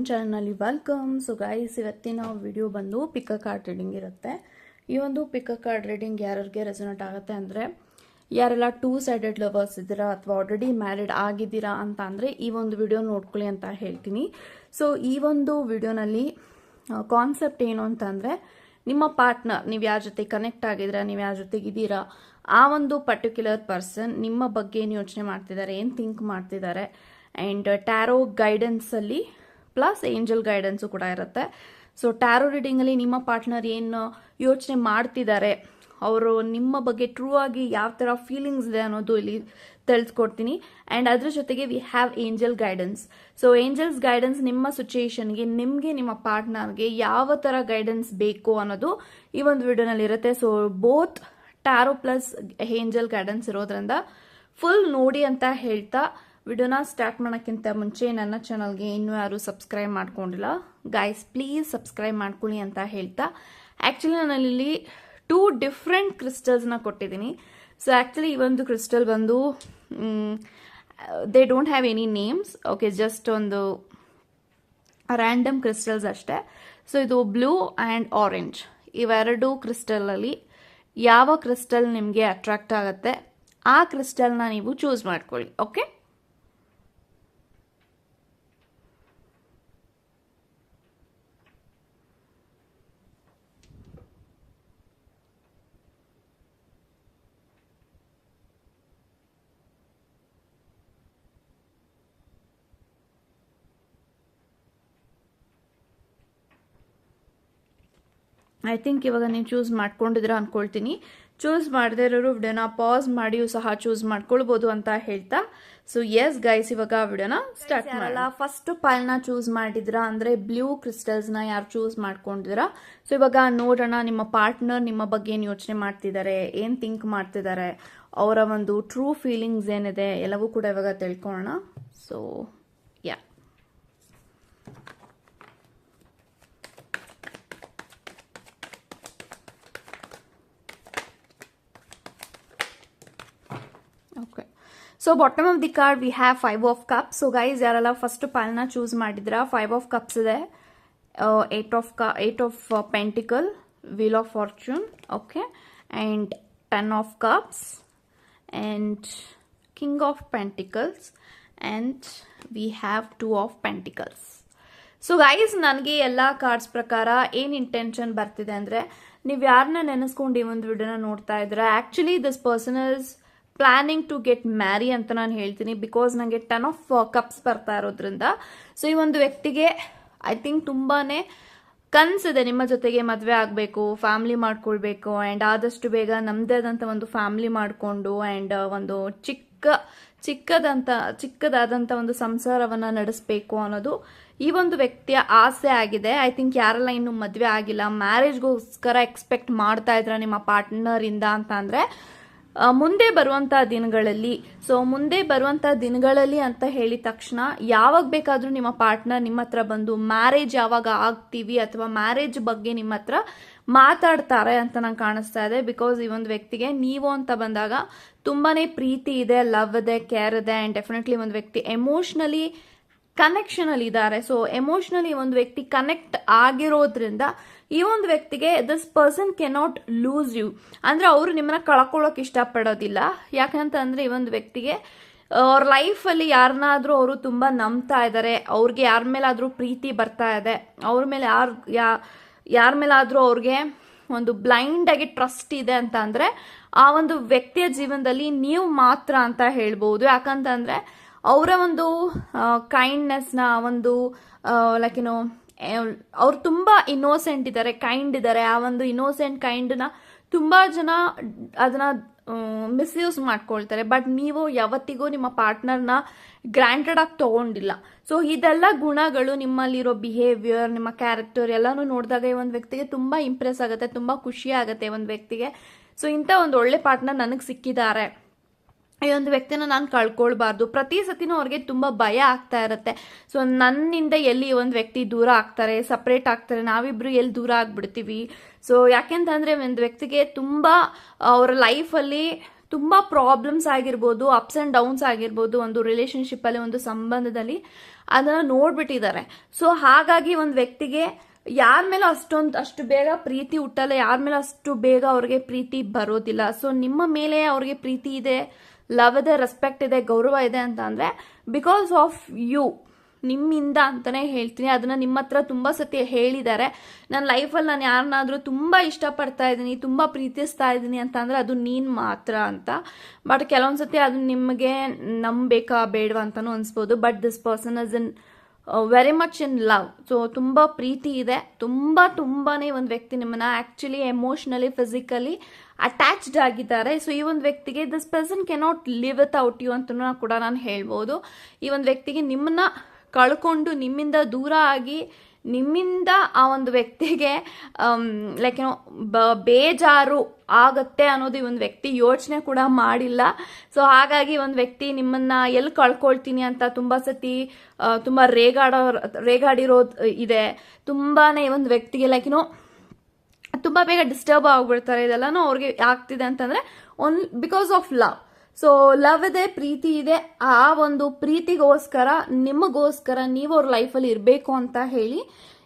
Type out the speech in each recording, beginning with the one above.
ನನ್ನ ಚಾನಲ್ನಲ್ಲಿ welcome. So guys ಇವತ್ತಿನ ವಿಡಿಯೋ ಬಂದು ಪಿಕ್ಕ ಕಾರ್ಡ್ ರೀಡಿಂಗ್ ಇರುತ್ತೆ. ಈ ಒಂದು ಪಿಕ್ಕ ಕಾರ್ಡ್ ರೀಡಿಂಗ್ ಯಾರಿಗೆ ರೆಸೊನೇಟ್ ಆಗುತ್ತೆ ಅಂದರೆ, ಯಾರೆಲ್ಲ ಟೂ ಸೈಡೆಡ್ ಲವರ್ಸ್ ಇದ್ದೀರಾ ಅಥವಾ ಆಲ್ರೆಡಿ ಮ್ಯಾರಿಡ್ ಆಗಿದ್ದೀರಾ ಅಂತ ಅಂದರೆ ಈ ಒಂದು ವಿಡಿಯೋ ನೋಡ್ಕೊಳ್ಳಿ ಅಂತ ಹೇಳ್ತೀನಿ. ಸೊ ಈ ಒಂದು ವಿಡಿಯೋನಲ್ಲಿ ಕಾನ್ಸೆಪ್ಟ್ ಏನು ಅಂತ ಅಂದರೆ, ನಿಮ್ಮ ಪಾರ್ಟ್ನರ್ ನೀವು ಯಾರ ಜೊತೆ ಕನೆಕ್ಟ್ ಆಗಿದ್ದೀರಾ, ನೀವು ಯಾರ ಜೊತೆಗಿದ್ದೀರಾ ಆ ಒಂದು ಪರ್ಟಿಕ್ಯುಲರ್ ಪರ್ಸನ್ ನಿಮ್ಮ ಬಗ್ಗೆ ಏನು ಯೋಚನೆ ಮಾಡ್ತಿದ್ದಾರೆ, ಏನು ಥಿಂಕ್ ಮಾಡ್ತಿದ್ದಾರೆ ಆ್ಯಂಡ್ ಟ್ಯಾರೋ ಗೈಡೆನ್ಸಲ್ಲಿ ಪ್ಲಸ್ ಏಂಜಲ್ ಗೈಡೆನ್ಸು ಕೂಡ ಇರುತ್ತೆ. ಸೊ ಟ್ಯಾರೋ ರೀಡಿಂಗಲ್ಲಿ ನಿಮ್ಮ ಪಾರ್ಟ್ನರ್ ಏನು ಯೋಚನೆ ಮಾಡ್ತಿದ್ದಾರೆ, ಅವರು ನಿಮ್ಮ ಬಗ್ಗೆ ಟ್ರೂ ಆಗಿ ಯಾವ ಥರ ಫೀಲಿಂಗ್ಸ್ ಇದೆ ಅನ್ನೋದು ಇಲ್ಲಿ ತಿಳಿಸ್ಕೊಡ್ತೀನಿ. ಆ್ಯಂಡ್ ಅದ್ರ ಜೊತೆಗೆ we have angel guidance so angels guidance ನಿಮ್ಮ ಸಿಚುಯೇಷನ್ಗೆ ನಿಮಗೆ, ನಿಮ್ಮ ಪಾರ್ಟ್ನರ್ಗೆ ಯಾವ ಥರ ಗೈಡೆನ್ಸ್ ಬೇಕು ಅನ್ನೋದು ಈ ಒಂದು ವಿಡಿಯೋನಲ್ಲಿ ಇರುತ್ತೆ. So both tarot plus angel guidance ಇರೋದ್ರಿಂದ ಫುಲ್ ನೋಡಿ ಅಂತ ಹೇಳ್ತಾ ವಿಡಿಯೋನ ಸ್ಟಾರ್ಟ್ ಮಾಡೋಕ್ಕಿಂತ ಮುಂಚೆ ನನ್ನ ಚಾನಲ್ಗೆ ಇನ್ನೂ ಯಾರು ಸಬ್ಸ್ಕ್ರೈಬ್ ಮಾಡ್ಕೊಂಡಿಲ್ಲ. ಗಾಯ್ಸ್ ಪ್ಲೀಸ್ ಸಬ್ಸ್ಕ್ರೈಬ್ ಮಾಡ್ಕೊಳ್ಳಿ ಅಂತ ಹೇಳ್ತಾ. ಆ್ಯಕ್ಚುಲಿ ನಾನಲ್ಲಿ ಟೂ ಡಿಫ್ರೆಂಟ್ ಕ್ರಿಸ್ಟಲ್ಸ್ನ ಕೊಟ್ಟಿದ್ದೀನಿ. ಸೊ ಆ್ಯಕ್ಚುಲಿ ಈ ಒಂದು ಕ್ರಿಸ್ಟಲ್ ಬಂದು they don't have any names okay just ಒಂದು ರ್ಯಾಂಡಮ್ ಕ್ರಿಸ್ಟಲ್ಸ್ ಅಷ್ಟೇ. ಸೊ ಇದು ಬ್ಲೂ ಆ್ಯಂಡ್ ಆರೆಂಜ್ ಇವೆರಡು ಕ್ರಿಸ್ಟಲಲ್ಲಿ ಯಾವ ಕ್ರಿಸ್ಟಲ್ ನಿಮಗೆ ಅಟ್ರಾಕ್ಟ್ ಆಗುತ್ತೆ, ಆ ಕ್ರಿಸ್ಟಲ್ನ ನೀವು ಚೂಸ್ ಮಾಡ್ಕೊಳ್ಳಿ. ಓಕೆ ಐ ಥಿಂಕ್ ಇವಾಗ ನೀವು ಚೂಸ್ ಮಾಡ್ಕೊಂಡಿದ್ರ ಅಂದ್ಕೊಳ್ತೀನಿ ಚೂಸ್ ಮಾಡದೇ ಇರೋರು ವಿಡಿಯೋನ ಪಾಸ್ ಮಾಡಿಯೂ ಸಹ ಚೂಸ್ ಮಾಡ್ಕೊಳ್ಬೋದು ಅಂತ ಹೇಳ್ತಾ. ಸೊ ಎಸ್ ಗೈಸ್ ಇವಾಗ ವಿಡಿಯೋನ ಸ್ಟಾರ್ಟ್ ಮಾಡಲ್ಲ ಫಸ್ಟ್ ಪಲ್ನ ಚೂಸ್ ಮಾಡಿದ್ರಾ ಅಂದ್ರೆ ಬ್ಲೂ ಕ್ರಿಸ್ಟಲ್ಸ್ನ ಯಾರು ಚೂಸ್ ಮಾಡ್ಕೊಂಡಿದ್ರ ಸೊ ಇವಾಗ ನೋಡೋಣ ನಿಮ್ಮ ಪಾರ್ಟ್ನರ್ ನಿಮ್ಮ ಬಗ್ಗೆ ಏನು ಯೋಚನೆ ಮಾಡ್ತಿದ್ದಾರೆ ಏನು ಥಿಂಕ್ ಮಾಡ್ತಿದ್ದಾರೆ ಅವರ ಒಂದು ಟ್ರೂ ಫೀಲಿಂಗ್ಸ್ ಏನಿದೆ ಎಲ್ಲವೂ ಕೂಡ ಇವಾಗ ತಿಳ್ಕೊಳ್ಳೋಣ. So yeah okay so bottom of the card we have five of cups so guys ಯಾರೆಲ್ಲ ಫಸ್ಟ್ ಪಾಲ್ನ ಚೂಸ್ ಮಾಡಿದ್ರ ಫೈವ್ ಆಫ್ ಕಪ್ಸ್ ಇದೆ ಏಟ್ ಆಫ್ ಕ eight of pentacle wheel of fortune okay and ten of cups and king of pentacles and we have two of pentacles so guys ನನಗೆ ಎಲ್ಲ cards ಪ್ರಕಾರ ಏನು intention ಬರ್ತಿದೆ ಅಂದರೆ ನೀವು ಯಾರನ್ನ ನೆನೆಸ್ಕೊಂಡು ಈ ಒಂದು ವಿಡಿಯೋನ ನೋಡ್ತಾ ಇದ್ರೆ actually this person is planning to get marry ಅಂತ ನಾನು ಹೇಳ್ತೀನಿ ಬಿಕಾಸ್ ನನಗೆ ಟನ್ ಆಫ್ ಕಪ್ಸ್ ಬರ್ತಾ ಇರೋದ್ರಿಂದ. ಸೊ ಈ ಒಂದು ವ್ಯಕ್ತಿಗೆ ಐ ಥಿಂಕ್ ತುಂಬಾ ಕನಸಿದೆ ನಿಮ್ಮ ಜೊತೆಗೆ ಮದುವೆ ಆಗಬೇಕು ಫ್ಯಾಮ್ಲಿ ಮಾಡ್ಕೊಳ್ಬೇಕು ಆ್ಯಂಡ್ ಆದಷ್ಟು ಬೇಗ ನಮ್ಮದೇ ಆದಂಥ ಒಂದು ಫ್ಯಾಮ್ಲಿ ಮಾಡಿಕೊಂಡು ಆ್ಯಂಡ್ ಒಂದು ಚಿಕ್ಕ, ಚಿಕ್ಕದಂತ ಚಿಕ್ಕದಾದಂಥ ಒಂದು ಸಂಸಾರವನ್ನು ನಡೆಸಬೇಕು ಅನ್ನೋದು ಈ ಒಂದು ವ್ಯಕ್ತಿಯ ಆಸೆ ಆಗಿದೆ. ಐ ಥಿಂಕ್ ಯಾರೆಲ್ಲ ಇನ್ನು ಮದುವೆ ಆಗಿಲ್ಲ ಮ್ಯಾರೇಜ್ಗೋಸ್ಕರ ಎಕ್ಸ್ಪೆಕ್ಟ್ ಮಾಡ್ತಾ ಇದ್ರ ನಿಮ್ಮ ಪಾರ್ಟ್ನರಿಂದ ಅಂತ ಅಂದರೆ ಮುಂದೆ ಬರುವಂಥ ದಿನಗಳಲ್ಲಿ ಸೊ ಮುಂದೆ ಬರುವಂಥ ದಿನಗಳಲ್ಲಿ ಅಂತ ಹೇಳಿದ ತಕ್ಷಣ ಯಾವಾಗ ಬೇಕಾದರೂ ನಿಮ್ಮ ಪಾರ್ಟ್ನರ್ ನಿಮ್ಮ ಹತ್ರ ಬಂದು ಮ್ಯಾರೇಜ್ ಯಾವಾಗ ಆಗ್ತೀವಿ ಅಥವಾ ಮ್ಯಾರೇಜ್ ಬಗ್ಗೆ ನಿಮ್ಮ ಹತ್ರ ಮಾತಾಡ್ತಾರೆ ಅಂತ ನಂಗೆ ಕಾಣಿಸ್ತಾ ಇದೆ. ಬಿಕಾಸ್ ಈ ಒಂದು ವ್ಯಕ್ತಿಗೆ ನೀವು ಅಂತ ಬಂದಾಗ ತುಂಬಾನೇ ಪ್ರೀತಿ ಇದೆ ಲವ್ ಇದೆ ಕೇರ್ ಇದೆ ಆ್ಯಂಡ್ ಡೆಫಿನೆಟ್ಲಿ ಒಂದು ವ್ಯಕ್ತಿ ಎಮೋಷ್ನಲಿ ಕನೆಕ್ಷನ್ ಅಲ್ಲಿ ಇದ್ದಾರೆ. ಸೊ ಎಮೋಷ್ನಲಿ ಒಂದು ವ್ಯಕ್ತಿ ಕನೆಕ್ಟ್ ಆಗಿರೋದ್ರಿಂದ ಈ ಒಂದು ವ್ಯಕ್ತಿಗೆ this person cannot lose you ಅಂದ್ರೆ ಅವರು ನಿಮ್ಮನ್ನ ಕಳ್ಕೊಳ್ಳೋಕೆ ಇಷ್ಟಪಡೋದಿಲ್ಲ. ಯಾಕಂತಂದ್ರೆ ಈ ಒಂದು ವ್ಯಕ್ತಿಗೆ ಅವ್ರ ಲೈಫಲ್ಲಿ ಯಾರನ್ನಾದ್ರೂ ಅವರು ತುಂಬ ನಂಬ್ತಾ ಇದ್ದಾರೆ ಅವ್ರಿಗೆ ಯಾರ ಮೇಲಾದರೂ ಪ್ರೀತಿ ಬರ್ತಾ ಇದೆ. ಅವ್ರ ಮೇಲೆ ಯಾರು, ಯಾ, ಯಾರ ಮೇಲಾದರೂ ಅವ್ರಿಗೆ ಒಂದು ಬ್ಲೈಂಡ್ ಆಗಿ ಟ್ರಸ್ಟ್ ಇದೆ ಅಂತ ಅಂದ್ರೆ, ಆ ಒಂದು ವ್ಯಕ್ತಿಯ ಜೀವನದಲ್ಲಿ ನೀವು ಮಾತ್ರ ಅಂತ ಹೇಳ್ಬೋದು. ಯಾಕಂತಂದ್ರೆ, ಅವರ ಒಂದು ಕೈಂಡ್ನೆಸ್ನ ಒಂದು ಲೈಕ್ ಏನೋ ಅವ್ರು ತುಂಬ ಇನ್ನೋಸೆಂಟ್ ಇದ್ದಾರೆ ಕೈಂಡ್ ಇದ್ದಾರೆ ಆ ಒಂದು ಇನ್ನೋಸೆಂಟ್ ಕೈಂಡ್ನ ತುಂಬ ಜನ ಅದನ್ನ ಮಿಸ್ಯೂಸ್ ಮಾಡ್ಕೊಳ್ತಾರೆ. ಬಟ್ ನೀವು ಯಾವತ್ತಿಗೂ ನಿಮ್ಮ ಪಾರ್ಟ್ನರ್ನ ಗ್ರಾಂಟೆಡ್ ಆಗಿ ತಗೊಂಡಿಲ್ಲ. ಸೊ ಇದೆಲ್ಲ ಗುಣಗಳು ನಿಮ್ಮಲ್ಲಿರೋ ಬಿಹೇವಿಯರ್ ನಿಮ್ಮ ಕ್ಯಾರೆಕ್ಟರ್ ಎಲ್ಲಾನು ನೋಡಿದಾಗ ಈ ಒಂದು ವ್ಯಕ್ತಿಗೆ ತುಂಬ ಇಂಪ್ರೆಸ್ ಆಗುತ್ತೆ, ತುಂಬ ಖುಷಿ ಆಗುತ್ತೆ ಒಂದು ವ್ಯಕ್ತಿಗೆ. ಸೊ ಇಂಥ ಒಂದು ಒಳ್ಳೆ ಪಾರ್ಟ್ನರ್ ನನಗೆ ಸಿಕ್ಕಿದ್ದಾರೆ. ಈ ಒಂದು ವ್ಯಕ್ತಿನ ನಾನು ಕಳ್ಕೊಳ್ಬಾರ್ದು. ಪ್ರತಿ ಸತಿನೂ ಅವ್ರಿಗೆ ತುಂಬ ಭಯ ಆಗ್ತಾ ಇರುತ್ತೆ. ಸೊ ನನ್ನಿಂದ ಎಲ್ಲಿ ಒಂದು ವ್ಯಕ್ತಿ ದೂರ ಆಗ್ತಾರೆ ಸಪ್ರೇಟ್ ಆಗ್ತಾರೆ ನಾವಿಬ್ಬರು ಎಲ್ಲಿ ದೂರ ಆಗ್ಬಿಡ್ತೀವಿ? ಸೊ ಯಾಕೆಂತಂದ್ರೆ ಒಂದು ವ್ಯಕ್ತಿಗೆ ತುಂಬ ಅವರ ಲೈಫಲ್ಲಿ ತುಂಬ ಪ್ರಾಬ್ಲಮ್ಸ್ ಆಗಿರ್ಬೋದು ಅಪ್ಸ್ ಆ್ಯಂಡ್ ಡೌನ್ಸ್ ಆಗಿರ್ಬೋದು, ಒಂದು ರಿಲೇಶನ್ಶಿಪ್ಪಲ್ಲಿ ಒಂದು ಸಂಬಂಧದಲ್ಲಿ ಅದನ್ನು ನೋಡ್ಬಿಟ್ಟಿದ್ದಾರೆ. ಸೊ ಹಾಗಾಗಿ ಒಂದು ವ್ಯಕ್ತಿಗೆ ಯಾರ ಮೇಲೆ ಅಷ್ಟೊಂದು, ಅಷ್ಟು ಬೇಗ ಪ್ರೀತಿ ಹುಟ್ಟಲ್ಲ, ಯಾರ ಮೇಲೆ ಅಷ್ಟು ಬೇಗ ಅವ್ರಿಗೆ ಪ್ರೀತಿ ಬರೋದಿಲ್ಲ. ಸೊ ನಿಮ್ಮ ಮೇಲೆ ಅವ್ರಿಗೆ ಪ್ರೀತಿ ಇದೆ ಲವ್ ಇದೆ ರೆಸ್ಪೆಕ್ಟ್ ಇದೆ, ಗೌರವ ಇದೆ ಅಂತ ಅಂದರೆ ಬಿಕಾಸ್ ಆಫ್ ಯು ನಿಮ್ಮಿಂದ ಅಂತಲೇ ಹೇಳ್ತೀನಿ. ಅದನ್ನು ನಿಮ್ಮ ಹತ್ರ ತುಂಬ ಸತಿ ಹೇಳಿದ್ದಾರೆ. ನನ್ನ ಲೈಫಲ್ಲಿ ನಾನು ಯಾರನ್ನಾದರೂ ತುಂಬ ಇಷ್ಟಪಡ್ತಾ ಇದ್ದೀನಿ, ತುಂಬ ಪ್ರೀತಿಸ್ತಾ ಇದ್ದೀನಿ ಅಂತ ಅಂದರೆ ಅದು ನೀನು ಮಾತ್ರ ಅಂತ. ಬಟ್ ಕೆಲವೊಂದು ಸತಿ ಅದು ನಿಮಗೆ ನಂಬೇಕಾ ಬೇಡವಾ ಅಂತಲೂ ಅನಿಸ್ಬೋದು. But this person is in very much in love so ತುಂಬ ಪ್ರೀತಿ ಇದೆ. ತುಂಬ ತುಂಬಾ ಒಂದು ವ್ಯಕ್ತಿ ನಿಮ್ಮನ್ನ ಆ್ಯಕ್ಚುಲಿ ಎಮೋಷ್ನಲಿ ಫಿಸಿಕಲಿ ಅಟ್ಯಾಚ್ಡ್ ಆಗಿದ್ದಾರೆ. ಸೊ ಈ ಒಂದು ವ್ಯಕ್ತಿಗೆ this person cannot live without you ಅಂತಲೂ ಕೂಡ ನಾನು ಹೇಳ್ಬೋದು. ಈ ಒಂದು ವ್ಯಕ್ತಿಗೆ ನಿಮ್ಮನ್ನ ಕಳ್ಕೊಂಡು ನಿಮ್ಮಿಂದ ದೂರ ಆಗಿ ನಿಮ್ಮಿಂದ ಆ ಒಂದು ವ್ಯಕ್ತಿಗೆ ಲೈಕ್ ಏನೋ ಬೇಜಾರು ಆಗತ್ತೆ ಅನ್ನೋದು ಈ ಒಂದು ವ್ಯಕ್ತಿ ಯೋಚನೆ ಕೂಡ ಮಾಡಿಲ್ಲ. ಸೊ ಹಾಗಾಗಿ ಒಂದು ವ್ಯಕ್ತಿ ನಿಮ್ಮನ್ನ ಎಲ್ಲಿ ಕಳ್ಕೊಳ್ತೀನಿ ಅಂತ ತುಂಬ ಸತಿ ತುಂಬ ರೇಗಾಡೋ ರೇಗಾಡಿರೋದು ಇದೆ. ತುಂಬಾನೇ ಈ ಒಂದು ವ್ಯಕ್ತಿಗೆ ಲೈಕ್ ಏನೋ ತುಂಬ ಬೇಗ ಡಿಸ್ಟರ್ಬ್ ಆಗ್ಬಿಡ್ತಾರೆ. ಇದೆಲ್ಲನೂ ಅವ್ರಿಗೆ ಆಗ್ತಿದೆ ಅಂತಂದ್ರೆ one because of love so love ಇದೆ, ಪ್ರೀತಿ ಇದೆ. ಆ ಒಂದು ಪ್ರೀತಿಗೋಸ್ಕರ, ನಿಮಗೋಸ್ಕರ ನೀವು ಅವ್ರ ಲೈಫಲ್ಲಿ ಇರಬೇಕು ಅಂತ ಹೇಳಿ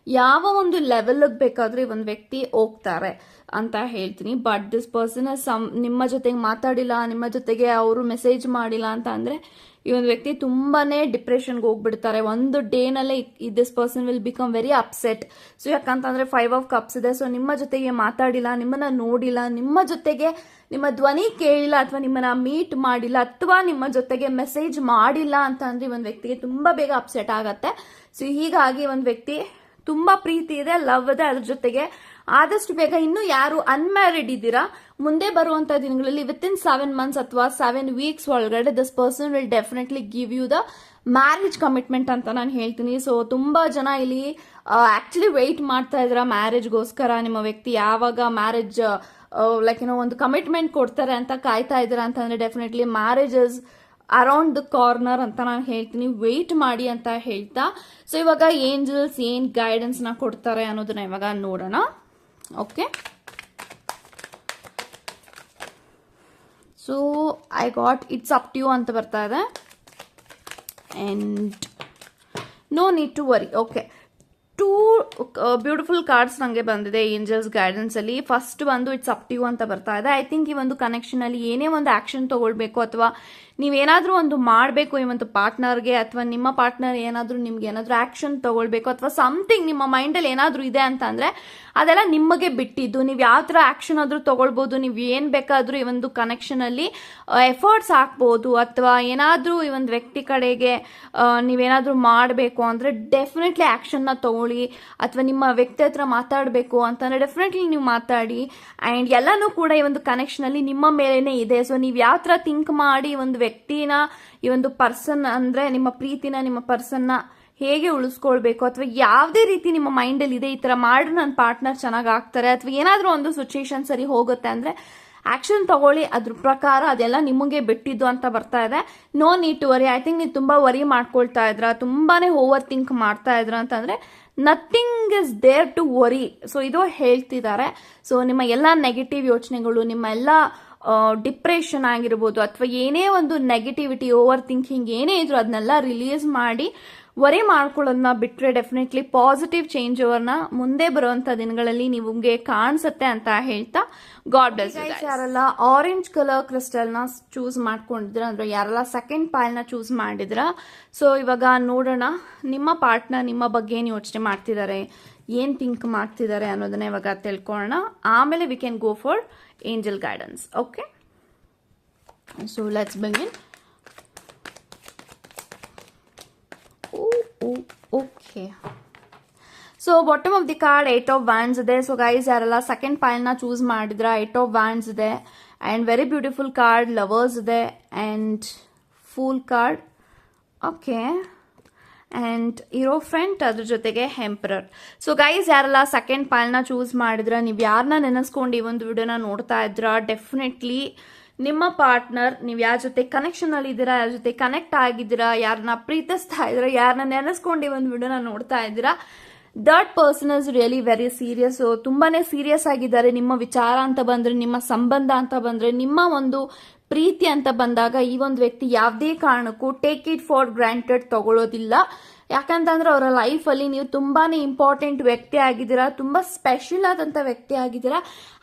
ಯಾವ ಒಂದು ಲೆವೆಲ್ಗೆ ಬೇಕಾದ್ರೆ ಒಂದು ವ್ಯಕ್ತಿ ಹೋಗ್ತಾರೆ. ಅಂತ ಹೇಳ್ತೀನಿ. ಬಟ್ ದಿಸ್ ಪರ್ಸನ್ ಸಮ್ ನಿಮ್ಮ ಜೊತೆಗೆ ಮಾತಾಡಿಲ್ಲ, ನಿಮ್ಮ ಜೊತೆಗೆ ಅವರು ಮೆಸೇಜ್ ಮಾಡಿಲ್ಲ ಅಂತ ಅಂದರೆ, ಈ ಒಂದು ವ್ಯಕ್ತಿ ತುಂಬಾನೇ ಡಿಪ್ರೆಷನ್ಗೆ ಹೋಗ್ಬಿಡ್ತಾರೆ. ಒಂದು ಡೇನಲ್ಲೇ this person will become very upset so ಯಾಕಂತಂದ್ರೆ ಫೈವ್ ಆಫ್ ಕಪ್ಸ್ ಇದೆ. ಸೊ ನಿಮ್ಮ ಜೊತೆಗೆ ಮಾತಾಡಿಲ್ಲ, ನಿಮ್ಮನ್ನ ನೋಡಿಲ್ಲ, ನಿಮ್ಮ ಜೊತೆಗೆ ನಿಮ್ಮ ಧ್ವನಿ ಕೇಳಿಲ್ಲ ಅಥವಾ ನಿಮ್ಮನ್ನ ಮೀಟ್ ಮಾಡಿಲ್ಲ ಅಥವಾ ನಿಮ್ಮ ಜೊತೆಗೆ ಮೆಸೇಜ್ ಮಾಡಿಲ್ಲ ಅಂತ ಅಂದ್ರೆ ಒಂದು ವ್ಯಕ್ತಿಗೆ ತುಂಬಾ ಬೇಗ ಅಪ್ಸೆಟ್ ಆಗತ್ತೆ. ಸೊ ಹೀಗಾಗಿ ಒಂದು ವ್ಯಕ್ತಿ ತುಂಬಾ ಪ್ರೀತಿ ಇದೆ ಲವ್ ಇದೆ, ಅದ್ರ ಜೊತೆಗೆ ಆದಷ್ಟು ಬೇಗ ಇನ್ನು ಯಾರು ಅನ್ಮ್ಯಾರಿಡ್ ಇದ್ದೀರಾ, ಮುಂದೆ ಬರುವಂತ ದಿನಗಳಲ್ಲಿ ವಿತ್ ಇನ್ ಸೆವೆನ್ ಮಂತ್ಸ್ ಅಥವಾ ಸೆವೆನ್ ವೀಕ್ಸ್ ಒಳಗಡೆ this person will definitely give you the marriage commitment ಅಂತ ನಾನು ಹೇಳ್ತೀನಿ. ಸೊ ತುಂಬಾ ಜನ ಇಲ್ಲಿ ಆಕ್ಚುಲಿ ವೆಯ್ಟ್ ಮಾಡ್ತಾ ಇದ್ರ ಮ್ಯಾರೇಜ್ಗೋಸ್ಕರ ನಿಮ್ಮ ವ್ಯಕ್ತಿ ಯಾವಾಗ ಮ್ಯಾರೇಜ್ ಲೈಕ್ ಏನೋ ಒಂದು ಕಮಿಟ್ಮೆಂಟ್ ಕೊಡ್ತಾರೆ ಅಂತ ಕಾಯ್ತಾ ಇದ್ದೀರಾ ಅಂತಂದ್ರೆ definitely marriages around the corner ಅಂತ ನಾನು ಹೇಳ್ತೀನಿ. ವೆಯ್ಟ್ ಮಾಡಿ ಅಂತ ಹೇಳ್ತಾ. ಸೊ ಇವಾಗ ಏಂಜಲ್ಸ್ ಏನ್ ಗೈಡೆನ್ಸ್ನ ಕೊಡ್ತಾರೆ ಅನ್ನೋದನ್ನ ಇವಾಗ ನೋಡೋಣ. Okay so I got it's up to you ಅಂತ ಬರ್ತಾ ಇದೆ. And no need to worry okay two beautiful cards ನನಗೆ ಬಂದಿದೆ ಏಂಜಲ್ಸ್ ಗೈಡೆನ್ಸ್ ಅಲ್ಲಿ. ಫಸ್ಟ್ ಬಂದು ಇಟ್ಸ್ ಅಪ್ ಟು ಅಂತ ಬರ್ತಾ ಇದೆ. ಐ ಥಿಂಕ್ ಈ ಒಂದು ಕನೆಕ್ಷನ್ ಅಲ್ಲಿ ಏನೇ ಒಂದು ಆಕ್ಷನ್ ತಗೊಳ್ಬೇಕು ಅಥವಾ ನೀವೇನಾದ್ರೂ ಒಂದು ಮಾಡಬೇಕು ಈ ಒಂದು ಪಾರ್ಟ್ನರ್ಗೆ ಅಥವಾ ನಿಮ್ಮ ಪಾರ್ಟ್ನರ್ ಏನಾದರೂ ನಿಮ್ಗೆ ಏನಾದರೂ ಆ್ಯಕ್ಷನ್ ತೊಗೊಳ್ಬೇಕು ಅಥವಾ ಸಮಥಿಂಗ್ ನಿಮ್ಮ ಮೈಂಡಲ್ಲಿ ಏನಾದರೂ ಇದೆ ಅಂತ ಅಂದರೆ ಅದೆಲ್ಲ ನಿಮಗೆ ಬಿಟ್ಟಿದ್ದು. ನೀವು ಯಾವ ಥರ ಆ್ಯಕ್ಷನ್ ಆದರೂ ತೊಗೊಳ್ಬೋದು. ನೀವು ಏನು ಬೇಕಾದರೂ ಈ ಒಂದು ಕನೆಕ್ಷನಲ್ಲಿ ಎಫರ್ಟ್ಸ್ ಹಾಕ್ಬೋದು. ಅಥವಾ ಏನಾದರೂ ಈ ಒಂದು ವ್ಯಕ್ತಿ ಕಡೆಗೆ ನೀವೇನಾದರೂ ಮಾಡಬೇಕು ಅಂದರೆ ಡೆಫಿನೆಟ್ಲಿ ಆ್ಯಕ್ಷನ್ನ ತಗೊಳ್ಳಿ. ಅಥವಾ ನಿಮ್ಮ ವ್ಯಕ್ತಿ ಹತ್ರ ಮಾತಾಡಬೇಕು ಅಂತಂದರೆ ಡೆಫಿನೆಟ್ಲಿ ನೀವು ಮಾತಾಡಿ. ಆ್ಯಂಡ್ ಎಲ್ಲನೂ ಕೂಡ ಈ ಒಂದು ಕನೆಕ್ಷನಲ್ಲಿ ನಿಮ್ಮ ಮೇಲೇ ಇದೆ. ಸೊ ನೀವು ಯಾವ ಥರ ಥಿಂಕ್ ಮಾಡಿ ಒಂದು ವ್ಯಕ್ತಿನ ಈ ಒಂದು ಪರ್ಸನ್ ಅಂದ್ರೆ ನಿಮ್ಮ ಪ್ರೀತಿನ, ನಿಮ್ಮ ಪರ್ಸನ್ನ ಹೇಗೆ ಉಳಿಸ್ಕೊಳ್ಬೇಕು? ಅಥವಾ ಯಾವುದೇ ರೀತಿ ನಿಮ್ಮ ಮೈಂಡಲ್ಲಿ ಇದೆ ಈ ಥರ ಮಾಡಿ ನನ್ನ ಪಾರ್ಟ್ನರ್ ಚೆನ್ನಾಗಿ ಆಗ್ತಾರೆ? ಅಥವಾ ಏನಾದರೂ ಒಂದು ಸಿಚುಯೇಷನ್ ಸರಿ ಹೋಗುತ್ತೆ ಅಂದರೆ ಆಕ್ಷನ್ ತಗೊಳ್ಳಿ, ಅದ್ರ ಪ್ರಕಾರ ಅದೆಲ್ಲ ನಿಮಗೆ ಬಿಟ್ಟಿದ್ದು ಅಂತ ಬರ್ತಾ ಇದೆ. No need to worry I think ನೀವು ತುಂಬ ವರಿ ಮಾಡ್ಕೊಳ್ತಾ ಇದ್ರ, ತುಂಬಾನೇ ಓವರ್ ಥಿಂಕ್ ಮಾಡ್ತಾ ಇದ್ರ ಅಂತಂದ್ರೆ nothing is there to worry so ಇದು ಹೇಳ್ತಿದ್ದಾರೆ. ಸೊ ನಿಮ್ಮ ಎಲ್ಲ ನೆಗೆಟಿವ್ ಯೋಚನೆಗಳು, ನಿಮ್ಮ ಎಲ್ಲ ಡಿಪ್ರೆಷನ್ ಆಗಿರ್ಬೋದು ಅಥವಾ ಏನೇ ಒಂದು ನೆಗೆಟಿವಿಟಿ ಓವರ್ ಥಿಂಕಿಂಗ್ ಏನೇ ಇದ್ರು ಅದನ್ನೆಲ್ಲ ರಿಲೀಸ್ ಮಾಡಿ ವರೆ ಮಾಡ್ಕೊಳ್ಳೋದನ್ನ ಬಿಟ್ಟರೆ ಡೆಫಿನೆಟ್ಲಿ ಪಾಸಿಟಿವ್ ಚೇಂಜ್ ಓವರ್ನ ಮುಂದೆ ಬರುವಂತ ದಿನಗಳಲ್ಲಿ ನಿಮಗೆ ಕಾಣಿಸುತ್ತೆ ಅಂತ ಹೇಳ್ತಾ ಗಾಡ್ ಬ್ಲೆಸ್ ಯಾರೆಲ್ಲ ಆರೆಂಜ್ ಕಲರ್ ಕ್ರಿಸ್ಟಲ್ನ ನ ಚೂಸ್ ಮಾಡ್ಕೊಂಡಿದ್ರ ಅಂದ್ರೆ ಯಾರೆಲ್ಲ ಸೆಕೆಂಡ್ ಪಾಲ್ನ ಚೂಸ್ ಮಾಡಿದ್ರ ಸೊ ಇವಾಗ ನೋಡೋಣ ನಿಮ್ಮ ಪಾರ್ಟ್ನರ್ ನಿಮ್ಮ ಬಗ್ಗೆ ಏನು ಯೋಚನೆ ಮಾಡ್ತಿದ್ದಾರೆ? ಏನ್ ಥಿಂಕ್ ಮಾಡ್ತಿದ್ದಾರೆ ಅನ್ನೋದನ್ನ ಇವಾಗ ತಿಳ್ಕೊಳ್ಳೋಣ ಆಮೇಲೆ we can go for angel guidance okay so let's begin okay so bottom of the card eight of wands ಇದೆ. ಸೊ ಗೈಸ್ ಯಾರೆಲ್ಲ ಸೆಕೆಂಡ್ನ ಚೂಸ್ ಮಾಡಿದ್ರ ಏಟ್ ಆಫ್ ವ್ಯಾಂಡ್ಸ್ ಇದೆ. And very beautiful card lovers ಇದೆ. And fool card okay and ಇರೋ front ಅದ್ರ ಜೊತೆಗೆ emperor so guys ಯಾರೆಲ್ಲ ಸೆಕೆಂಡ್ ಪಾಲ್ನ ಚೂಸ್ ಮಾಡಿದ್ರೆ, ನೀವು ಯಾರನ್ನ ನೆನೆಸ್ಕೊಂಡು ಈ ಒಂದು ವಿಡಿಯೋನ ನೋಡ್ತಾ ಇದ್ರ ಡೆಫಿನೆಟ್ಲಿ ನಿಮ್ಮ ಪಾರ್ಟ್ನರ್ ನೀವು ಯಾರ ಜೊತೆ ಕನೆಕ್ಷನ್ ಅಲ್ಲಿ ಇದ್ದೀರಾ, ಯಾರ ಜೊತೆ ಕನೆಕ್ಟ್ ಆಗಿದ್ದೀರಾ ಯಾರನ್ನ ಪ್ರೀತಿಸ್ತಾ ಇದ್ದೀರಾ ಯಾರನ್ನ ನೆನೆಸ್ಕೊಂಡು ಈ ಒಂದು ವಿಡಿಯೋನ ನೋಡ್ತಾ ಇದ್ದೀರಾ that person is really very serious ತುಂಬಾನೇ ಸೀರಿಯಸ್ ಆಗಿದ್ದಾರೆ. ನಿಮ್ಮ ವಿಚಾರ ಅಂತ ಬಂದ್ರೆ, ನಿಮ್ಮ ಸಂಬಂಧ ಅಂತ ಬಂದ್ರೆ, ನಿಮ್ಮ ಒಂದು ಪ್ರೀತಿ ಅಂತ ಬಂದಾಗ ಈ ಒಂದು ವ್ಯಕ್ತಿ ಯಾವುದೇ ಕಾರಣಕ್ಕೂ ಟೇಕ್ ಇಟ್ ಫಾರ್ ಗ್ರಾಂಟೆಡ್ ತಗೊಳ್ಳೋದಿಲ್ಲ ಯಾಕಂತಂದ್ರೆ ಅವರ ಲೈಫಲ್ಲಿ ನೀವು ತುಂಬಾನೇ ಇಂಪಾರ್ಟೆಂಟ್ ವ್ಯಕ್ತಿ ಆಗಿದ್ದೀರಾ, ತುಂಬ ಸ್ಪೆಷಲ್ ಆದಂಥ ವ್ಯಕ್ತಿ ಆಗಿದ್ದೀರಾ,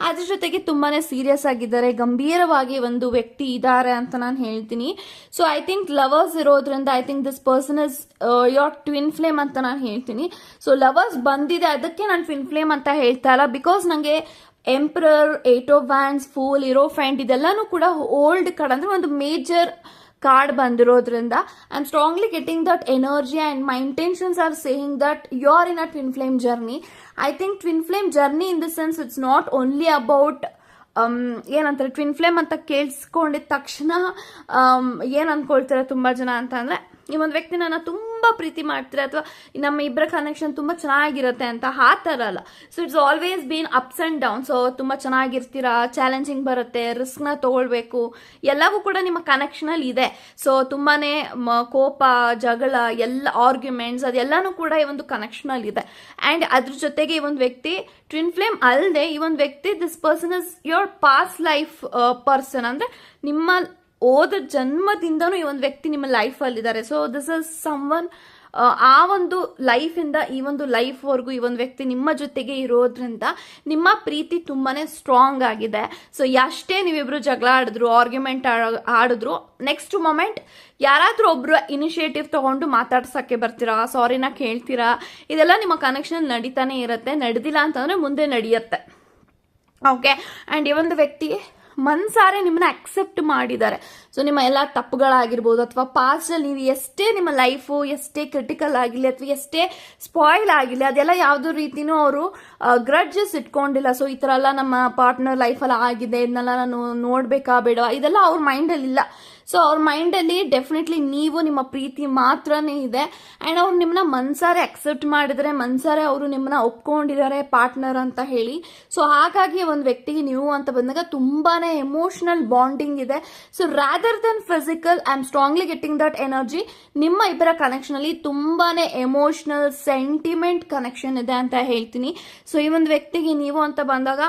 ಅದ್ರ ಜೊತೆಗೆ ತುಂಬಾನೇ ಸೀರಿಯಸ್ ಆಗಿದ್ದಾರೆ, ಗಂಭೀರವಾಗಿ ಒಂದು ವ್ಯಕ್ತಿ ಇದ್ದಾರೆ ಅಂತ ನಾನು ಹೇಳ್ತೀನಿ. ಸೊ ಐ ಥಿಂಕ್ ಲವರ್ಸ್ ಇರೋದ್ರಿಂದ I think this person is your twin flame ಅಂತ ನಾನು ಹೇಳ್ತೀನಿ. ಸೊ ಲವರ್ಸ್ ಬಂದಿದೆ, ಅದಕ್ಕೆ ನಾನು ಟ್ವಿನ್ ಫ್ಲೇಮ್ ಅಂತ ಹೇಳ್ತಾ ಇಲ್ಲ ಬಿಕಾಸ್ ನನಗೆ emperor eight of wands fool ಇರೋ ಫ್ಯಾಂಡ್ ಇದೆಲ್ಲಾನು ಕೂಡ ಓಲ್ಡ್ ಕಾರ್ಡ್ ಅಂದ್ರೆ ಒಂದು ಮೇಜರ್ ಕಾರ್ಡ್ ಬಂದಿರೋದ್ರಿಂದ I am strongly getting that energy and my intentions are saying that you are in a twin flame journey I think twin flame journey in the sense it's not only about ಏನಂತಾರೆ twin flame ಅಂತ ಕೇಳಿಸ್ಕೊಂಡಿದ ತಕ್ಷಣ ಏನು ಅನ್ಕೊಳ್ತಾರೆ ತುಂಬ ಜನ ಅಂತ ಈ ಒಂದು ವ್ಯಕ್ತಿ ನನ್ನ ತುಂಬ ಪ್ರೀತಿ ಮಾಡ್ತೀರಾ ಅಥವಾ ನಮ್ಮ ಇಬ್ಬರ ಕನೆಕ್ಷನ್ ತುಂಬ ಚೆನ್ನಾಗಿರುತ್ತೆ ಅಂತ ಆ ಥರ ಅಲ್ಲ. So it's always been ups and down so ತುಂಬ ಚೆನ್ನಾಗಿರ್ತೀರಾ? ಚಾಲೆಂಜಿಂಗ್ ಬರುತ್ತೆ ರಿಸ್ಕ್ನ ತೊಗೊಳ್ಬೇಕು. ಎಲ್ಲವೂ ಕೂಡ ನಿಮ್ಮ ಕನೆಕ್ಷನಲ್ಲಿ ಇದೆ. ಸೊ ತುಂಬಾ ಕೋಪ, ಜಗಳ, ಎಲ್ಲ ಆರ್ಗ್ಯುಮೆಂಟ್ಸ್ ಅದೆಲ್ಲನೂ ಕೂಡ ಈ ಒಂದು ಕನೆಕ್ಷನಲ್ಲಿ ಇದೆ. ಆ್ಯಂಡ್ ಅದ್ರ ಜೊತೆಗೆ ಈ ಒಂದು ವ್ಯಕ್ತಿ ಟ್ವಿನ್ ಫ್ಲೇಮ್ ಅಲ್ಲದೆ ಈ ಒಂದು ವ್ಯಕ್ತಿ this person is your past life person ಅಂದರೆ ನಿಮ್ಮ ಓದ ಜನ್ಮದಿಂದನೂ ಈ ಒಂದು ವ್ಯಕ್ತಿ ನಿಮ್ಮ ಲೈಫಲ್ಲಿದ್ದಾರೆ. So this is someone ಆ ಒಂದು ಲೈಫಿಂದ ಈ ಒಂದು ಲೈಫ್ವರೆಗೂ ಈ ಒಂದು ವ್ಯಕ್ತಿ ನಿಮ್ಮ ಜೊತೆಗೆ ಇರೋದ್ರಿಂದ ನಿಮ್ಮ ಪ್ರೀತಿ ತುಂಬಾನೇ ಸ್ಟ್ರಾಂಗ್ ಆಗಿದೆ. ಸೊ ಎಷ್ಟೇ ನೀವಿಬ್ರು ಜಗಳ ಆಡಿದ್ರು ಆರ್ಗ್ಯುಮೆಂಟ್ ಆಡಿದ್ರು ನೆಕ್ಸ್ಟ್ ಮೊಮೆಂಟ್ ಯಾರಾದರೂ ಒಬ್ರು ಇನಿಷಿಯೇಟಿವ್ ತಗೊಂಡು ಮಾತಾಡ್ಸಕ್ಕೆ ಬರ್ತೀರಾ? ಸಾರಿನ ಕೇಳ್ತೀರಾ? ಇದೆಲ್ಲ ನಿಮ್ಮ ಕನೆಕ್ಷನ್ ನಡೀತಾನೆ ಇರುತ್ತೆ. ನಡೆದಿಲ್ಲ ಅಂತಂದ್ರೆ ಮುಂದೆ ನಡೆಯುತ್ತೆ. ಓಕೆ ಆ್ಯಂಡ್ ಈ ಒಂದು ವ್ಯಕ್ತಿ ಮನ್ಸಾರೆ ನಿಮ್ಮನ್ನ ಅಕ್ಸೆಪ್ಟ್ ಮಾಡಿದ್ದಾರೆ. ಸೊ ನಿಮ್ಮ ಎಲ್ಲ ತಪ್ಪುಗಳಾಗಿರ್ಬೋದು ಅಥವಾ ಪಾಸ್ಟಲ್ಲಿ ನೀವು ಎಷ್ಟೇ ನಿಮ್ಮ ಲೈಫು ಎಷ್ಟೇ ಕ್ರಿಟಿಕಲ್ ಆಗಿರಲಿ ಅಥವಾ ಎಷ್ಟೇ ಸ್ಪಾಯ್ಲ್ ಆಗಿರಲಿ, ಅದೆಲ್ಲ ಯಾವುದೋ ರೀತಿನೂ ಅವರು ಗ್ರಡ್ಜಸ್ ಇಟ್ಕೊಂಡಿಲ್ಲ. ಸೊ ಈ ಥರ ಎಲ್ಲ ನಮ್ಮ ಪಾರ್ಟ್ನರ್ ಲೈಫಲ್ಲಿ ಆಗಿದೆ, ಇದನ್ನೆಲ್ಲ ನಾನು ನೋಡಬೇಕಾ ಬೇಡವಾ? ಇದೆಲ್ಲ ಅವ್ರ ಮೈಂಡಲ್ಲಿ ಇಲ್ಲ ಸೊ ಅವ್ರ ಮೈಂಡಲ್ಲಿ ಡೆಫಿನೆಟ್ಲಿ ನೀವು ನಿಮ್ಮ ಪ್ರೀತಿ ಮಾತ್ರನೇ ಇದೆ. ಆ್ಯಂಡ್ ಅವ್ರು ನಿಮ್ಮನ್ನ ಮನ್ಸಾರೆ ಅಕ್ಸೆಪ್ಟ್ ಮಾಡಿದರೆ, ಮನ್ಸಾರೆ ಅವರು ನಿಮ್ಮನ್ನ ಒಪ್ಕೊಂಡಿದ್ದಾರೆ ಪಾರ್ಟ್ನರ್ ಅಂತ ಹೇಳಿ. ಸೊ ಹಾಗಾಗಿ ಒಂದು ವ್ಯಕ್ತಿಗೆ ನೀವು ಅಂತ ಬಂದಾಗ ತುಂಬಾನೇ ಎಮೋಷನಲ್ ಬಾಂಡಿಂಗ್ ಇದೆ. So rather than physical I am strongly getting that energy ನಿಮ್ಮ ಇಬ್ಬರ ಕನೆಕ್ಷನ್ ಅಲ್ಲಿ ತುಂಬಾನೇ ಎಮೋಷನಲ್ ಸೆಂಟಿಮೆಂಟ್ ಕನೆಕ್ಷನ್ ಇದೆ ಅಂತ ಹೇಳ್ತೀನಿ. ಸೊ ಈ ಒಂದು ವ್ಯಕ್ತಿಗೆ ನೀವು ಅಂತ ಬಂದಾಗ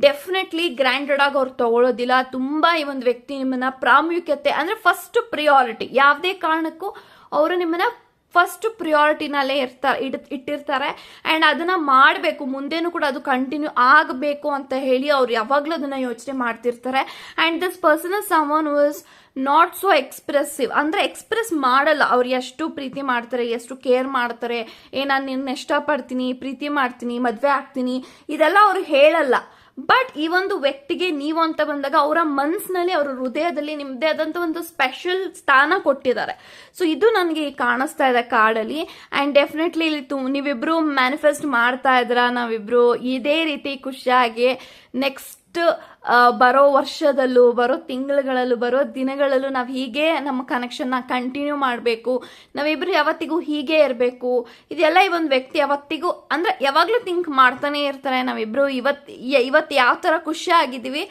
ಡೆಫಿನೆಟ್ಲಿ ಗ್ರ್ಯಾಂಡೆಡ್ ಆಗಿ ಅವ್ರು ತಗೊಳ್ಳೋದಿಲ್ಲ ತುಂಬ ಈ ಒಂದು ವ್ಯಕ್ತಿ ನಿಮ್ಮನ್ನ ಪ್ರಾಮುಖ್ಯತೆ ಅಂದ್ರೆ ಫಸ್ಟ್ ಪ್ರಿಯಾರಿಟಿ ಯಾವುದೇ ಕಾರಣಕ್ಕೂ ಅವರು ನಿಮ್ಮನ್ನ ಫಸ್ಟ್ ಪ್ರಿಯಾರಿಟಿನಲ್ಲೇ ಇರ್ತಾರೆ ಇಡ್ ಇಟ್ಟಿರ್ತಾರೆ. ಆ್ಯಂಡ್ ಅದನ್ನ ಮಾಡಬೇಕು. ಮುಂದೆನೂ ಕೂಡ ಅದು ಕಂಟಿನ್ಯೂ ಆಗಬೇಕು ಅಂತ ಹೇಳಿ ಅವ್ರು ಯಾವಾಗಲೂ ಅದನ್ನ ಯೋಚನೆ ಮಾಡ್ತಿರ್ತಾರೆ. And this person is someone was not so expressive ಅಂದರೆ ಎಕ್ಸ್ಪ್ರೆಸ್ ಮಾಡಲ್ಲ. ಅವ್ರು ಎಷ್ಟು ಪ್ರೀತಿ ಮಾಡ್ತಾರೆ, ಎಷ್ಟು ಕೇರ್ ಮಾಡ್ತಾರೆ. ಏ, ನಾನು ನಿನ್ನ ಇಷ್ಟಪಡ್ತೀನಿ, ಪ್ರೀತಿ ಮಾಡ್ತೀನಿ, ಮದುವೆ ಆಗ್ತೀನಿ. ಇದೆಲ್ಲ ಅವ್ರು ಹೇಳಲ್ಲ. ಬಟ್ ಈ ಒಂದು ವ್ಯಕ್ತಿಗೆ ನೀವು ಅಂತ ಬಂದಾಗ ಅವರ ಮನಸ್ಸಿನಲ್ಲಿ ಅವರ ಹೃದಯದಲ್ಲಿ ನಿಮ್ಮದೇ ಆದಂಥ ಒಂದು ಸ್ಪೆಷಲ್ ಸ್ಥಾನ ಕೊಟ್ಟಿದ್ದಾರೆ. ಸೊ ಇದು ನನಗೆ ಕಾಣಿಸ್ತಾ ಇದೆ ಕಾರ್ಡಲ್ಲಿ ಆ್ಯಂಡ್ ಡೆಫಿನೆಟ್ಲಿ ಇಲ್ಲಿ ತು, ನೀವಿಬ್ರು ಮ್ಯಾನಿಫೆಸ್ಟ್ ಮಾಡ್ತಾ ಇದ್ರ ನಾವಿಬ್ರು ಇದೇ ರೀತಿ ಖುಷಿಯಾಗಿ ನೆಕ್ಸ್ಟ್ ಬರೋ ವರ್ಷದಲ್ಲೂ, ಬರೋ ತಿಂಗಳುಗಳಲ್ಲೂ, ಬರೋ ದಿನಗಳಲ್ಲೂ ನಾವು ಹೀಗೆ ನಮ್ಮ ಕನೆಕ್ಷನ್ನ ಕಂಟಿನ್ಯೂ ಮಾಡಬೇಕು. ನಾವಿಬ್ಬರು ಯಾವತ್ತಿಗೂ ಹೀಗೆ ಇರಬೇಕು. ಇದೆಲ್ಲ ಈ ಒಂದು ವ್ಯಕ್ತಿ ಯಾವತ್ತಿಗೂ, ಅಂದರೆ ಯಾವಾಗಲೂ ಥಿಂಕ್ ಮಾಡ್ತಾನೆ ಇರ್ತಾರೆ ನಾವಿಬ್ಬರು ಇವತ್ತು ಇವತ್ತು ಯಾವ ಥರ ಖುಷಿ ಆಗಿದ್ದೀವಿ,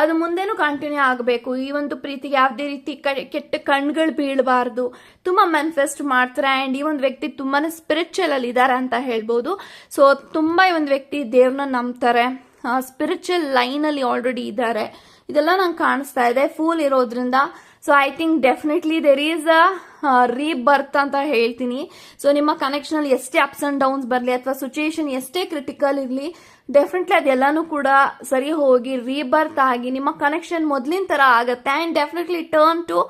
ಅದು ಮುಂದೆನೂ ಕಂಟಿನ್ಯೂ ಆಗಬೇಕು. ಈ ಒಂದು ಪ್ರೀತಿಗೆ ಯಾವುದೇ ರೀತಿ ಕೆಟ್ಟ ಕಣ್ಗಳು ಬೀಳಬಾರ್ದು. ತುಂಬ ಮ್ಯಾನಿಫೆಸ್ಟ್ ಮಾಡ್ತಾರೆ ಆ್ಯಂಡ್ ಈ ಒಂದು ವ್ಯಕ್ತಿ ತುಂಬಾ ಸ್ಪಿರಿಚುವಲ್ ಅಲ್ಲಿ ಇದ್ದಾರೆ ಅಂತ ಹೇಳ್ಬೋದು. ಸೊ ತುಂಬ ಈ ಒಂದು ವ್ಯಕ್ತಿ ದೇವ್ರನ್ನ ನಂಬ್ತಾರೆ. ಸ್ಪಿರಿಚುವಲ್ ಲೈನಲ್ಲಿ ಆಲ್ರೆಡಿ ಇದ್ದಾರೆ. ಇದೆಲ್ಲ ನಂಗೆ ಕಾಣಿಸ್ತಾ ಇದೆ. ಫೂಲ್ ಇರೋದ್ರಿಂದ. So I think definitely there is a rebirth ಅಂತ ಹೇಳ್ತೀನಿ. ಸೊ ನಿಮ್ಮ ಕನೆಕ್ಷನಲ್ಲಿ ಎಷ್ಟೇ ಅಪ್ಸ್ ಅಂಡ್ ಡೌನ್ಸ್ ಬರಲಿ ಅಥವಾ ಸಿಚುಯೇಷನ್ ಎಷ್ಟೇ ಕ್ರಿಟಿಕಲ್ ಇರಲಿ ಡೆಫಿನೆಟ್ಲಿ ಅದೆಲ್ಲಾನು ಕೂಡ ಸರಿ ಹೋಗಿ ರೀಬರ್ತ್ ಆಗಿ ನಿಮ್ಮ ಕನೆಕ್ಷನ್ ಮೊದಲಿನ ಥರ ಆಗುತ್ತೆ. And definitely turn to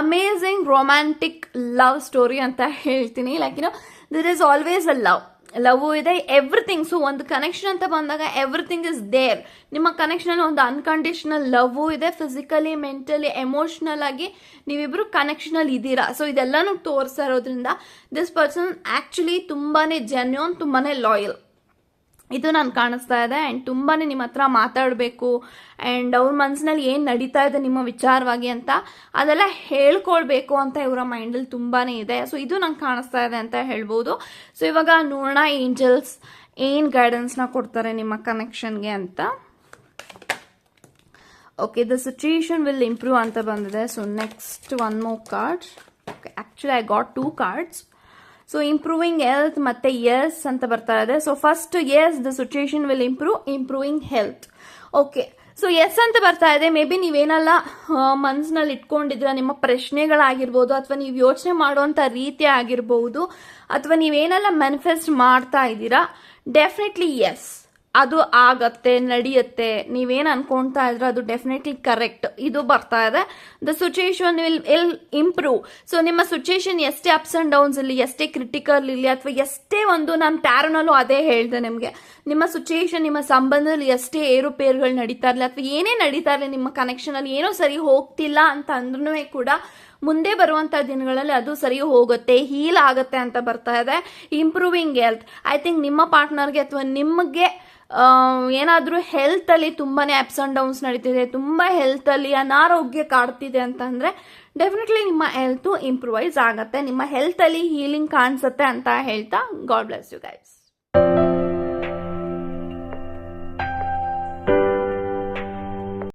amazing romantic love story ಅಂತ ಹೇಳ್ತೀನಿ. Like you know there is always a love love ಇದೆ ಎವ್ರಿಥಿಂಗ್ ಸೊ ಒಂದು ಕನೆಕ್ಷನ್ ಅಂತ ಬಂದಾಗ ಎವ್ರಿಥಿಂಗ್ ಇಸ್ ದೇರ್ ನಿಮ್ಮ ಕನೆಕ್ಷನಲ್ಲಿ ಒಂದು ಅನ್ಕಂಡೀಷನಲ್ ಲವ್ ಇದೆ ಫಿಸಿಕಲಿ ಮೆಂಟಲಿ ಎಮೋಷನಲ್ ಆಗಿ ನೀವಿಬ್ರು ಕನೆಕ್ಷನ್ ಅಲ್ಲಿ ಇದ್ದೀರಾ. ಸೊ ಇದೆಲ್ಲಾನು ತೋರಿಸ್ತಾ ದಿಸ್ ಪರ್ಸನ್ ಆಕ್ಚುಲಿ ತುಂಬಾನೇ ಜೆನ್ಯೂನ್ ತುಂಬಾನೇ ಲಾಯಲ್ ಇದು ನಾನು ಕಾಣಿಸ್ತಾ ಇದೆ ಆ್ಯಂಡ್ ತುಂಬಾ ನಿಮ್ಮ ಹತ್ರ ಮಾತಾಡಬೇಕು ಆ್ಯಂಡ್ ಅವ್ರ ಮನಸ್ಸಿನಲ್ಲಿ ಏನು ನಡೀತಾ ಇದೆ ನಿಮ್ಮ ವಿಚಾರವಾಗಿ ಅಂತ ಅದೆಲ್ಲ ಹೇಳ್ಕೊಳ್ಬೇಕು ಅಂತ ಇವರ ಮೈಂಡಲ್ಲಿ ತುಂಬಾ ಇದೆ. ಸೊ ಇದು ನಂಗೆ ಕಾಣಿಸ್ತಾ ಇದೆ ಅಂತ ಹೇಳ್ಬೋದು. ಸೊ ಇವಾಗ ನೋಡೋಣ ಏಂಜಲ್ಸ್ ಏನು ಗೈಡೆನ್ಸ್ನ ಕೊಡ್ತಾರೆ ನಿಮ್ಮ ಕನೆಕ್ಷನ್ಗೆ ಅಂತ. Okay the situation will improve ಅಂತ ಬಂದಿದೆ. So next one more card okay actually I got two cards so improving health ಮತ್ತೆ ಎಸ್ ಅಂತ ಬರ್ತಾ ಇದೆ. So first yes the situation will improve improving health okay so yes ಅಂತ ಬರ್ತಾ ಇದೆ. May be ನೀವೇನೆಲ್ಲ ಮನ್ಸಿನಲ್ಲಿ ಇಟ್ಕೊಂಡಿದ್ರ ನಿಮ್ಮ ಪ್ರಶ್ನೆಗಳಾಗಿರ್ಬೋದು, ಅಥವಾ ನೀವು ಯೋಚನೆ ಮಾಡುವಂಥ ರೀತಿ ಆಗಿರ್ಬೋದು, ಅಥವಾ ನೀವೇನೆಲ್ಲ ಮ್ಯಾನಿಫೆಸ್ಟ್ ಮಾಡ್ತಾ ಇದ್ದೀರಾ ಡೆಫಿನೆಟ್ಲಿ ಎಸ್ ಅದು ಆಗತ್ತೆ, ನಡೆಯುತ್ತೆ, ನೀವೇನು ಅನ್ಕೊಳ್ತಾ ಇದ್ರೆ ಅದು ಡೆಫಿನೆಟ್ಲಿ ಕರೆಕ್ಟ್ ಇದು ಬರ್ತಾ ಇದೆ. The situation will will improve so ನಿಮ್ಮ ಸಿಚುಯೇಷನ್ ಎಷ್ಟೇ ಅಪ್ಸ್ ಅಂಡ್ ಡೌನ್ಸ್ ಇರಲಿ ಎಷ್ಟೇ ಕ್ರಿಟಿಕಲ್ ಇರಲಿ ಅಥವಾ ಎಷ್ಟೇ ಒಂದು ನಾನು ಟ್ಯಾರೋನಲ್ಲೂ ಅದೇ ಹೇಳಿದೆ ನಿಮಗೆ. ನಿಮ್ಮ ಸಿಚುಯೇಷನ್ ನಿಮ್ಮ ಸಂಬಂಧದಲ್ಲಿ ಎಷ್ಟೇ ಏರುಪೇರುಗಳು ನಡೀತಾ ಇರಲಿ, ಅಥವಾ ಏನೇ ನಡೀತಾ ಇರಲಿ, ನಿಮ್ಮ ಕನೆಕ್ಷನಲ್ಲಿ ಏನೋ ಸರಿ ಹೋಗ್ತಿಲ್ಲ ಅಂತ ಅಂದ್ರೂ ಕೂಡ ಮುಂದೆ ಬರುವಂತ ದಿನಗಳಲ್ಲಿ ಅದು ಸರಿ ಹೋಗುತ್ತೆ ಹೀಲ್ ಆಗುತ್ತೆ ಅಂತ ಬರ್ತಾ ಇದೆ. ಇಂಪ್ರೂವಿಂಗ್ ಹೆಲ್ತ್ ಐ ಥಿಂಕ್ ನಿಮ್ಮ ಪಾರ್ಟ್ನರ್ಗೆ ಅಥವಾ ನಿಮಗೆ ಏನಾದರೂ ಹೆಲ್ತಲ್ಲಿ ತುಂಬಾನೇ ಅಪ್ಸ್ ಆ್ಯಂಡ್ ಡೌನ್ಸ್ ನಡೀತಿದೆ, ತುಂಬ ಹೆಲ್ತಲ್ಲಿ ಅನಾರೋಗ್ಯ ಕಾಡ್ತಿದೆ ಅಂತಂದರೆ ಡೆಫಿನೆಟ್ಲಿ ನಿಮ್ಮ ಹೆಲ್ತು ಇಂಪ್ರೂವೈಸ್ ಆಗುತ್ತೆ, ನಿಮ್ಮ ಹೆಲ್ತಲ್ಲಿ ಹೀಲಿಂಗ್ ಕಾಣಿಸುತ್ತೆ ಅಂತ ಹೇಳ್ತಾ ಗಾಡ್ ಬ್ಲೆಸ್ ಯು ಗೈಸ್